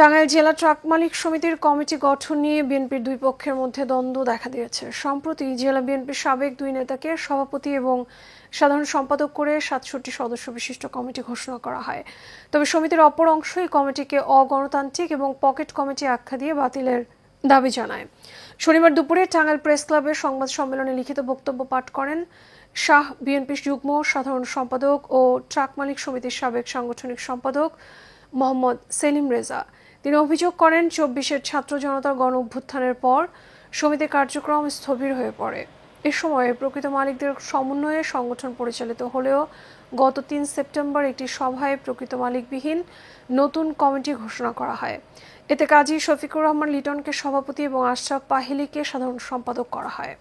টাঙ্গাইল জেলা ট্রাক মালিক সমিতির কমিটি গঠন নিয়ে বিএনপির দুই পক্ষের মধ্যে দ্বন্দ্ব দেখা দিয়েছে। সম্প্রতি জেলা বিএনপির সাবেক দুই নেতাকে সভাপতি এবং সাধারণ সম্পাদক করে সাতষট্টি সদস্য বিশিষ্ট কমিটি ঘোষণা করা হয়। তবে সমিতির অপর অংশ এই কমিটিকে অগণতান্ত্রিক এবং পকেট কমিটি আখ্যা দিয়ে বাতিলের দাবি জানায়। শনিবার দুপুরে টাঙ্গাইল প্রেস ক্লাবের সংবাদ সম্মেলনে লিখিত বক্তব্য পাঠ করেন শাহ বিএনপির যুগ্ম সাধারণ সম্পাদক ও ট্রাক মালিক সমিতির সাবেক সাংগঠনিক সম্পাদক মোহাম্মদ সেলিম রেজা। তিনি অভিযোগ করেন, চব্বিশের ছাত্র জনতার গণ অভ্যুত্থানের পর সমিতির কার্যক্রম স্থবির হয়ে পড়ে। এ সময়ে প্রকৃত মালিকদের সমন্বয়ে সংগঠন পরিচালিত হলেও গত তিন সেপ্টেম্বর একটি সভায় প্রকৃত মালিকবিহীন নতুন কমিটি ঘোষণা করা হয়। এতে কাজী শফিকুর রহমান লিটনকে সভাপতি এবং আশরাফ পাহিলিকে সাধারণ সম্পাদক করা হয়।